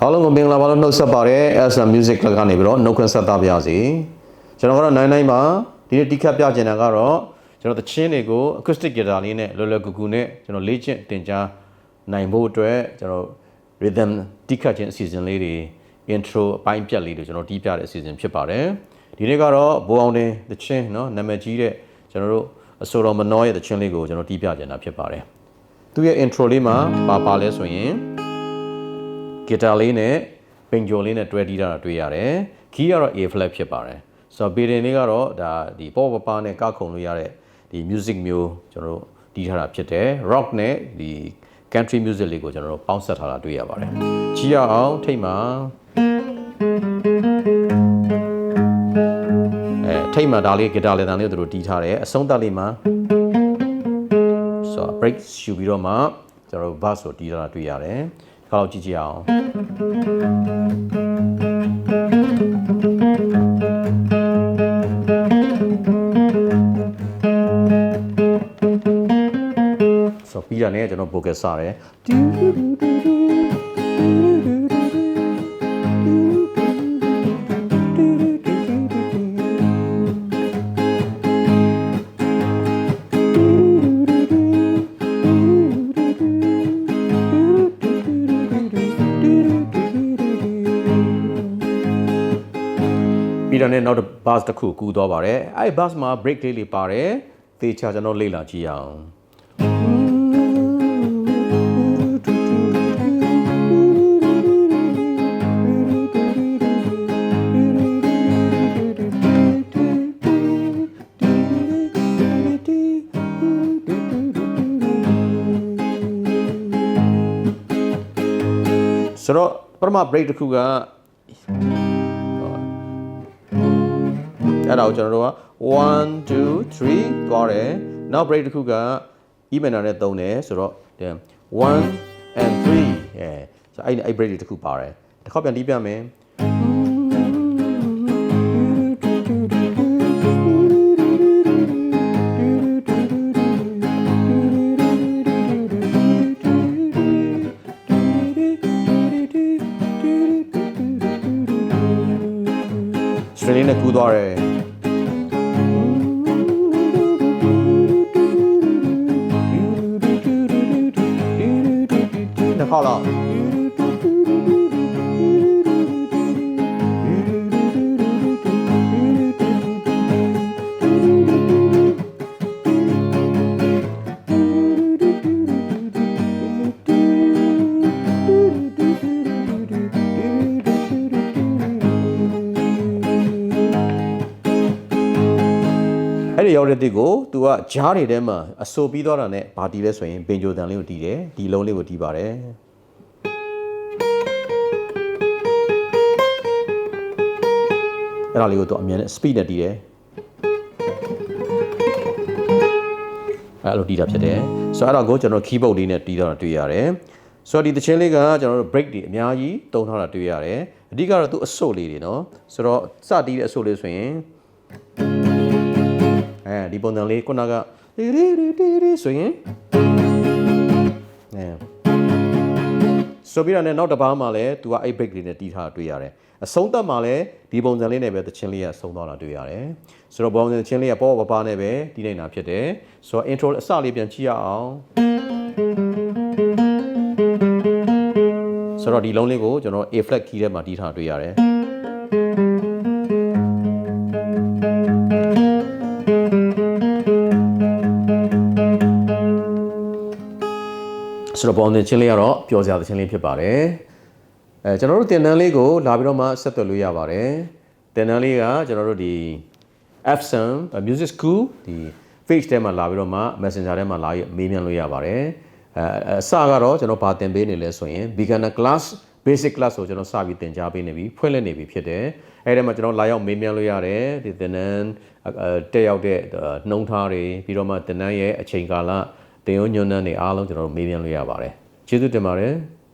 အားလုံးကိုမင်္ဂလာပါလို့နှုတ်ဆက်ပါတယ် SM Music Club ကနေပြီးတော့နှုတ်ခွန်းဆက်သားပါရစေကျွန်တော်ကတော့နိုင်နိုင်ပါဒီနေ့တီးခတ်ပြချင်တာကတော့ကျွန်တော်သချင်းတွေကို acoustic guitar လေးနဲ့လော်လော်ကူကူနဲ့ကျွန်တော်လေ့ကျင့်တင်ကြားနိုင်ဖို့အတွက်ကျွန်တော် rhythm တီးခတ်ခြင်းအစီအစဉ်လေးတွေ intro အပိုင်းပြတ်လေးတွေကျွန်တော်တီးပြတဲ့အစီအစဉ်ဖြစ်ပါတယ်ဒီနေ့ကတော့ဘိုးအောင်တင်သချင်းเนาะနာမည်ကြီးတဲ့ကျွန်တော်တို့အဆိုတော်မနောရဲ့သချင်းလေးကိုကျွန်တော်တီးပြချင်တာဖြစ်ပါတယ်သူရဲ့ intro လေးမှာပါပါလဲဆိုရင် ဂီတာလေးနဲ့ပင်ဂျိုလေးနဲ့တွဲတီးတာတွေ့ရတယ်ခီးကတော့ A flat ဖြစ်ပါတယ်ဆိုတော့ဘီဒင်လေးကတော့ဒါဒီပေါ့ပပနဲ့ကခုံလို့ရတဲ့ဒီ music မျိုးကျွန်တော်တို့တီးထားတာဖြစ်တယ် rock နဲ့ဒီ country music လေးကိုကျွန်တော်တို့ပေါင်းစပ်ထားတာတွေ့ရပါတယ်ကြည့်ရအောင်ထိတ်မှာအဲထိတ်မှာဒါလေးဂီတာလေးတန်လေးကိုသူတို့တီးထားတယ်အဆုံးသတ်လေးမှာဆိုတော့ break ယူပြီးတော့မှကျွန်တော်တို့ bass ကိုတီးထားတာတွေ့ရတယ် ခါတော့ကြည့်ကြည့်အောင်ဆိုတော့ပြီးတာနဲ့ကျွန်တော် vocal စတယ်ပြီး တာနဲ့နောက်တစ် bass တစ်ခုကူးသွားပါတယ်အဲ့ bass မှာ break လေးလေးပါတယ်သေချာကျွန်တော်လေ့လာကြည့်အောင်ဆိုတော့ပထမ break တစ်ခုက အဲ့ဒါကိုကျွန်တော်တို့က1 2 3သွားတယ်နောက် break တစ်ခုက e-manner နဲ့သုံးတယ်ဆိုတော့1 and 3အဲဆိုအဲ့အဲ့ break တွေတစ်ခုပါတယ်တစ်ခေါက်ပြန်တီးပြမယ်1 ရင်းနဲ့ကူးသွားတယ်နှစ်ခေါက်လောက် အဲ့ဒီရောက်တဲ့တစ်ကို तू ကကြားတွေထဲမှာအဆိုပြီးသွားတာနဲ့ဘာတီးလဲဆိုရင်ပင်ဂျိုတန်လေးကိုတီးတယ်ဒီလုံးလေးကိုတီးပါတယ်အဲ့ဒါလေးကို तू အမြန်နဲ့ speed နဲ့တီးတယ်အဲ့လိုတီးတာဖြစ်တယ်ဆိုတော့အဲ့ဒါကိုကျွန်တော် keyboard လေးနဲ့တီးသွားတာတွေ့ရတယ်ဆိုတော့ဒီတခြင်းလေးကကျွန်တော်တို့ break တွေအများကြီးတုံထားတာတွေ့ရတယ်အဓိကတော့သူ့အဆုတ်လေးတွေနော်ဆိုတော့စတီးတဲ့အဆုတ်လေးဆိုရင် ဒီပုံစံလေးခုနကတီရီရီတီရီဆိုရင်အဲဆိုပြီးတော့လည်းနောက်တစ်ပါးမှာလည်း तू ကအဲ့ break လေးနဲ့တီးထားတာတွေ့ရတယ်အဆုံးသတ်မှာလည်းဒီပုံစံလေးနဲ့ပဲသချင်းလေးကဆုံးသွားတာတွေ့ရတယ်ဆိုတော့ပုံစံသချင်းလေးကပေါ်ပေါ်ပါပါနဲ့ပဲတီးနေတာဖြစ်တယ်ဆိုတော့ intro အစလေးပြန်ကြည့်ရအောင်ဆိုတော့ဒီလုံးလေးကိုကျွန်တော် A flat key ထဲမှာတီးထားတာတွေ့ရတယ် ဆိုတော့ပုံစံချင်းလေးကတော့ပျော်စရာသချင်းလေးဖြစ်ပါတယ်အဲကျွန်တော်တို့တင်တန်းလေးကိုလာပြီးတော့မှဆက်သွယ်လို့ရပါတယ်တင်တန်းလေးကကျွန်တော်တို့ဒီ Epson Music School ဒီ page ထဲမှာလာပြီးတော့မှ Messenger ထဲမှာလာပြီးမေးမြန်းလို့ရပါတယ်အဲအစကတော့ကျွန်တော်ဗာတင်ပေးနေလဲဆိုရင် beginner class basic class ကိုကျွန်တော်စပြီးသင်ကြားပေးနေပြီဖွင့်လှစ်နေပြီဖြစ်တယ်အဲ့ဒီမှာကျွန်တော်လာရောက်မေးမြန်းလို့ရတယ်ဒီသင်တန်းအဲတက်ရောက်တဲ့နှုံထားတွေပြီးတော့မှသင်တန်းရဲ့အချိန်ကာလ တင်ရုံညွန်းနှန်းတွေအားလုံးကျွန်တော်တို့မေးမြန်းလို့ရပါတယ်ကျေးဇူးတင်ပါတယ်